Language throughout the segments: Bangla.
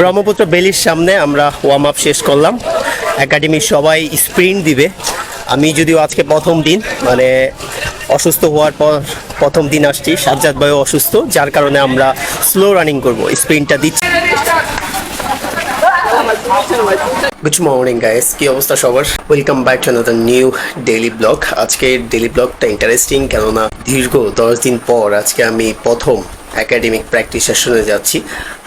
ব্রহ্মপুত্র বেলির সামনে আমরা ওয়ার্ম আপ শেষ করলাম। একাডেমির সবাই স্প্রিন্ট দিবে। আমি যদিও আজকে প্রথম দিন মানে অসুস্থ হওয়ার পর প্রথম দিন আসছি। সাজ্জাদ ভাইও অসুস্থ, যার কারণে আমরা স্লো রানিং করব স্প্রিন্টটা দিচ্ছি। গুড মর্নিং গাইস কি অবস্থা সবার? Welcome back to another new daily vlog আজকের ডেইলি ব্লগটা ইন্টারেস্টিং কেননা দীর্ঘ দশ দিন পর আজকে আমি প্রথম একাডেমিক প্র্যাকটিস সেশনে যাচ্ছি।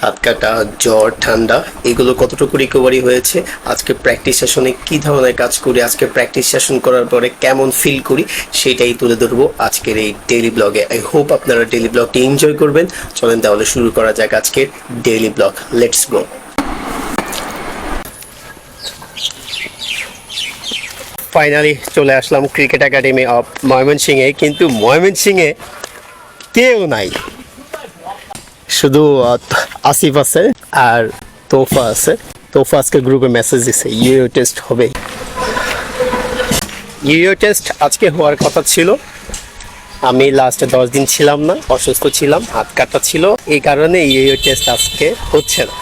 হাত কাটা, জ্বর, ঠান্ডা, এগুলো কতটুকু রিকভারি হয়েছে? আজকে প্র্যাকটিস সেশনে কি ধরনের কাজ করি? আজকে প্র্যাকটিস সেশন করার পরে কেমন ফিল করি? সেটাই তুলে ধরবো আজকের এই ডেইলি ব্লগে আই হোপ আপনারা ডেইলি ব্লগটি এনজয় করবেন। চলেন তাহলে শুরু করা যাক আজকের daily vlog let's go finally চলে আসলাম ক্রিকেট একাডেমি অফ ময়মনসিংহে। কিন্তু ময়মনসিংহে কেউ নাই। শুধু আসিফ আছে আর তোফা আছে তোফা আজকে গ্রুপে মেসেজ দিছে ইউ টেস্ট হবে ইউ টেস্ট আজকে হওয়ার কথা ছিল আমি লাস্টে দশ দিন ছিলাম না অসুস্থ ছিলাম হাত কাটা ছিল এই কারণে ইউ টেস্ট আজকে হচ্ছে না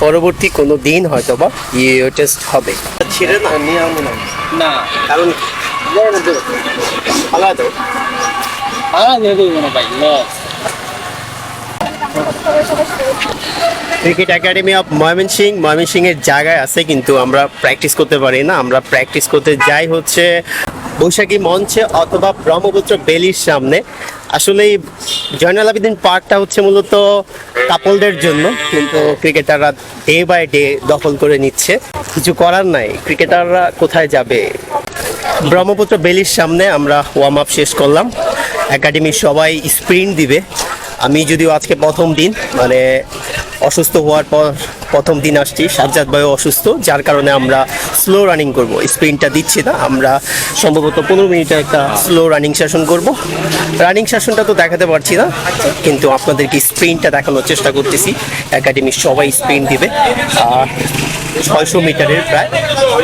পরবর্তী কোনো দিন হয়তো বা ইউ টেস্ট হবে না নিয়ে আমো না কারণ আলাদা ভাড়া দিয়ে দেবো না ভাই loss cricket academy of Mymensingh Mymensingh এর জায়গায় আছে, কিন্তু আমরা প্র্যাকটিস করতে পারি না। আমরা প্র্যাকটিস করতে যাই হচ্ছে বৈশাখী মঞ্চে অথবা ব্রহ্মপুত্র বেলির সামনে। আসলে জয়নাল আবেদিন পার্কটা হচ্ছে মূলত কাপলদের জন্য, কিন্তু ক্রিকেটাররা ডে বাই ডে দখল করে নিচ্ছে। কিছু করার নাই। ক্রিকেটাররা কোথায় যাবে? ব্রহ্মপুত্র বেলির সামনে আমরা ওয়ার্ম আপ শেষ করলাম। একাডেমির সবাই স্প্রিন্ট দিবে। আমি যদিও আজকে প্রথম দিন মানে অসুস্থ হওয়ার পর প্রথম দিন আসছি। সাজ্জাদ ভাইও অসুস্থ, যার কারণে আমরা স্লো রানিং করব। স্প্রিন্টটা দিচ্ছি না, আমরা সম্ভবত পনেরো মিনিটের একটা স্লো রানিং সেশন করব। রানিং সেশনটা তো দেখাতে পারছি না, কিন্তু আপনাদেরকে স্প্রিন্টটা দেখানোর চেষ্টা করতেছি। একাডেমির সবাই স্প্রিন্ট দিবে। আর ছয়শো মিটারের প্রায়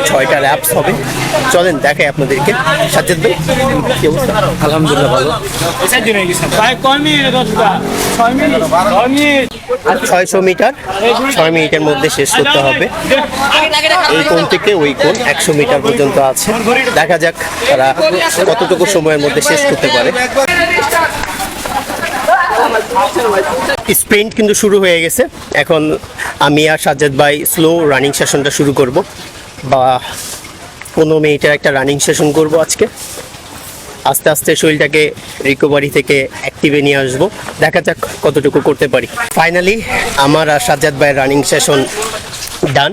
ছয়টা র্যাপস হবে। চলেন দেখাই আপনাদেরকে। সাজ্জাদ ভাই কি অবস্থা? আলহামদুলিল্লাহ ভালো। ভাই কয় মিনিট দশটা ছয় মিনিট? ছয় মিনিট? ছয়শো মিটার ছয় মিনিটের মধ্যে শেষ করতে হবে। এই কোণ থেকে ওই কোণ একশো মিটার পর্যন্ত আছে। দেখা যাক তারা কতটুকু সময়ের মধ্যে শেষ করতে পারে। স্প্রিন্ট কিন্তু শুরু হয়ে গেছে। এখন আমি আর সাজ্জাদ ভাই স্লো রানিং সেশনটা শুরু করব। বা পনেরো মিনিটের একটা রানিং সেশন করব আজকে। আস্তে আস্তে শরীরটাকে রিকভারি থেকে অ্যাক্টিভে নিয়ে আসব। দেখা যাক কতটুকু করতে পারি। ফাইনালি আমার আর সাজ্জাদ ভাইয়ের রানিং সেশন ডান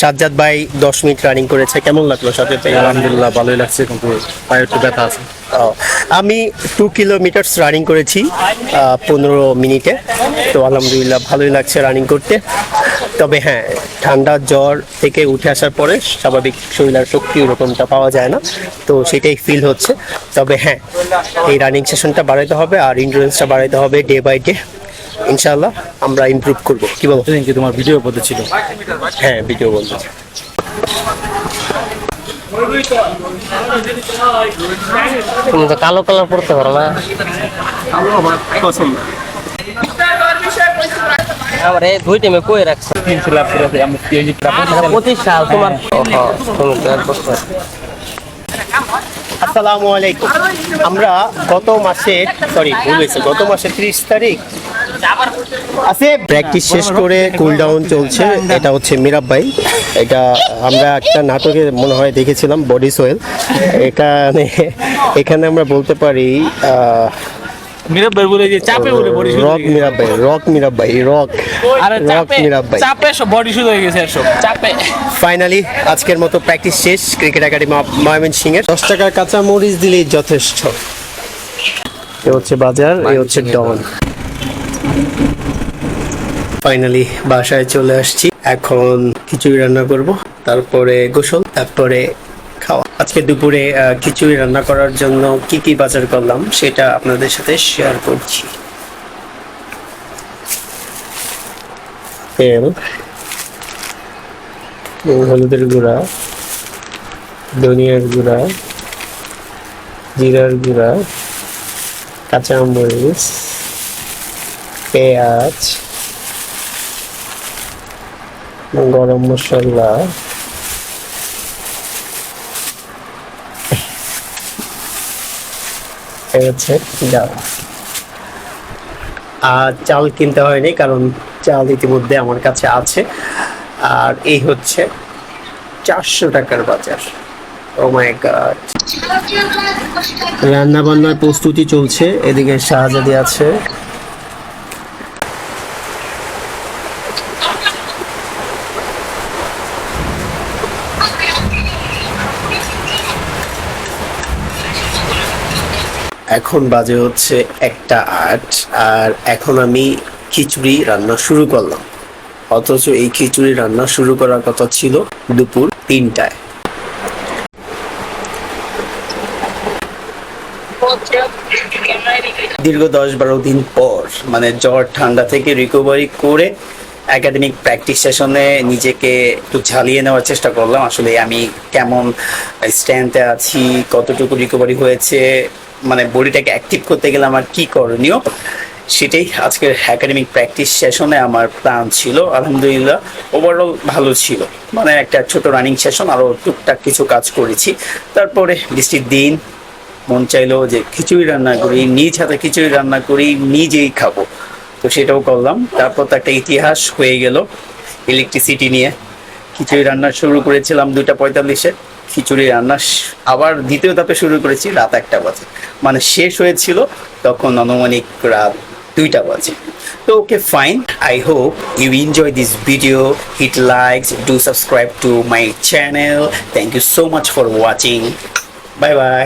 সাজ্জাদ ভাই দশ মিনিট রানিং করেছে। কেমন লাগল সাজ্জাদ ভাই? আলহামদুলিল্লাহ ভালোই লাগছে কিন্তু পায়ে একটু ব্যথা আছে। আমি টু কিলোমিটার্স রানিং করেছি পনেরো মিনিটে। তো আলহামদুলিল্লাহ ভালোই লাগছে রানিং করতে। তবে হ্যাঁ ঠান্ডা জ্বর থেকে উঠে আসার পরে স্বাভাবিক শরীরের শক্তি ওরকমটা পাওয়া যায় না। তো সেটাই ফিল হচ্ছে। তবে হ্যাঁ এই রানিং সেশনটা বাড়াইতে হবে আর ইন্ডুরেন্সটা বাড়াইতে হবে ডে বাই ডে ইনশাল্লাহ আমরা ইমপ্রুভ করব। কি বলো? সেদিন কি তোমার ভিডিও বলতে ছিল। হ্যাঁ ভিডিও বলতে। তুমি তো কালো কালার পড়তে পারো না। পছন্দ আমার দুই টিমে কই রাখছে? তিনশো লাভ করে আমি এই যে এটা পঁচিশ সাল তোমার। ওহো, তুমি তো এক বছর। আসসালামু আলাইকুম। আমরা গত মাসে সরি ভুল হয়েছে গত মাসে ত্রিশ তারিখ প্র্যাকটিস শেষ করে কুল ডাউন চলছে। এটা হচ্ছে মিরাব ভাই। এটা আমরা একটা নাটকে মনে হয় দেখেছিলাম বডি সোয়েল এখানে এখানে আমরা বলতে পারি আহ, বলে যে চাপে বলে বডি রক রক রক আরে চাপে মিরাব চাপে সব বডি শুরু হয়ে গেছে সব। চাপে। ফাইনালি আজকের মতো প্র্যাকটিস শেষ। ক্রিকেট একাডেমি অফ ময়মনসিং এর দশ টাকার কাঁচা মরিচ দিলেই যথেষ্ট। এ হচ্ছে বাজার এ হচ্ছে ডন ফাইনালি বাসায় চলে আসছি। এখন খিচুড়ি রান্না করব, তারপরে গোসল, তারপরে খাওয়া। আজকে দুপুরে খিচুড়ি রান্না করার জন্য কি কি বাজার করলাম সেটা আপনাদের সাথে শেয়ার করছি। তেল, হলুদের গুঁড়া, ধনিয়ার গুঁড়া, জিরার গুঁড়া কাঁচা কাঁচামরিচ পেঁয়াজ, গরম মশলা আর চাল কিনতে হয়নি কারণ চাল ইতিমধ্যে আমার কাছে আছে। আর এই হচ্ছে চারশো টাকার বাজার। ও গড রান্না বান্নার প্রস্তুতি চলছে। এদিকে শাহজাদি আছে। এখন বাজে হচ্ছে একটা আট, আর এখন আমি খিচুড়ি রান্না শুরু করলাম। অথচ এই খিচুড়ি রান্না শুরু করার কথা ছিল দুপুর তিনটায়। দীর্ঘ দশ বারো দিন পর মানে জ্বর ঠান্ডা থেকে রিকভারি করে একাডেমিক প্র্যাকটিস সেশনে নিজেকে একটু ঝালিয়ে নেওয়ার চেষ্টা করলাম। আসলে আমি কেমন স্ট্যান্ডে আছি, কতটুকু রিকভারি হয়েছে মানে বডিটাকে অ্যাক্টিভ করতে গেলে আমার কি করণীয়? সেটাই আজকের একাডেমিক প্র্যাকটিস সেশনে আমার প্ল্যান ছিল। আলহামদুলিল্লাহ ওভারঅল ভালো ছিল। মানে একটা ছোট রানিং সেশন আরও টুকটাক কিছু কাজ করেছি। তারপরে বৃষ্টির দিন, মন চাইলো যে খিচুড়ি রান্না করি, নিজ হাতে খিচুড়ি রান্না করি, নিজেই খাব। তো সেটাও করলাম। তারপর তো একটা ইতিহাস হয়ে গেল। ইলেকট্রিসিটি নিয়ে খিচুড়ি রান্না শুরু করেছিলাম দুইটা পঁয়তাল্লিশে। খিচুড়ি রান্না আবার দ্বিতীয় ধাপে শুরু করেছি, রাত একটা বাজে। মানে শেষ হয়েছিল তখন আনুমানিক রাত দুইটা বাজে। তো okay fine I hope you enjoy this video hit likes do subscribe to my channel thank you so much for watching bye bye